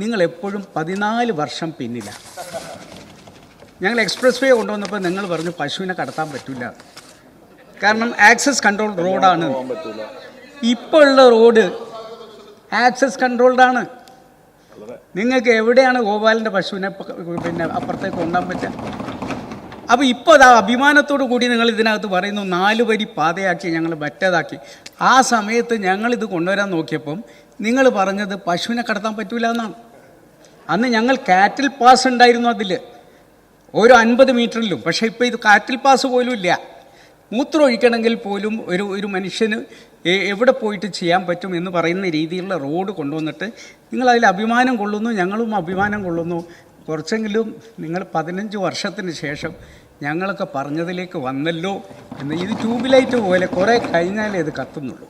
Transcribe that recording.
നിങ്ങൾ എപ്പോഴും പതിനാല് വർഷം പിന്നിലാണ് ഞങ്ങൾ എക്സ്പ്രസ് വേ കൊണ്ടുവന്നപ്പോൾ നിങ്ങൾ പറഞ്ഞു പശുവിനെ കടത്താൻ പറ്റില്ല കാരണം ആക്സസ് കൺട്രോൾ റോഡാണ് ഇപ്പോൾ ഉള്ള റോഡ് ആക്സസ് കൺട്രോൾഡാണ് നിങ്ങൾക്ക് എവിടെയാണ് ഗോപാലിന്റെ പശുവിനെ പിന്നെ അപ്പുറത്തേക്ക് കൊണ്ടാൻ പറ്റുക അപ്പോൾ ഇപ്പോൾ അത് അഭിമാനത്തോടു കൂടി നിങ്ങൾ ഇതിനകത്ത് പറയുന്നു നാല് വരി പാതയാക്കി ഞങ്ങൾ മറ്റേതാക്കി. ആ സമയത്ത് ഞങ്ങളിത് കൊണ്ടുവരാൻ നോക്കിയപ്പം നിങ്ങൾ പറഞ്ഞത് പശുവിനെ കടത്താൻ പറ്റൂല എന്നാണ്. അന്ന് ഞങ്ങൾ കാറ്റിൽ പാസ് ഉണ്ടായിരുന്നു അതിൽ ഓരോ അൻപത് മീറ്ററിലും. പക്ഷേ ഇപ്പോൾ ഇത് കാറ്റിൽ പാസ് പോലും ഇല്ല. മൂത്രം ഒഴിക്കണമെങ്കിൽ പോലും ഒരു ഒരു മനുഷ്യന് എവിടെ പോയിട്ട് ചെയ്യാൻ പറ്റും എന്ന് പറയുന്ന രീതിയിലുള്ള റോഡ് കൊണ്ടുവന്നിട്ട് നിങ്ങൾ അതിൽ അഭിമാനം കൊള്ളുന്നു ഞങ്ങളും അഭിമാനം കൊള്ളുന്നു. കുറച്ചെങ്കിലും നിങ്ങൾ പതിനഞ്ച് വർഷത്തിന് ശേഷം ഞങ്ങളൊക്കെ പറഞ്ഞതിലേക്ക് വന്നല്ലോ എന്ന് ഇത് ട്യൂബ് ലൈറ്റ് പോലെ കുറേ കഴിഞ്ഞാലേ ഇത് കത്തുന്നുള്ളൂ.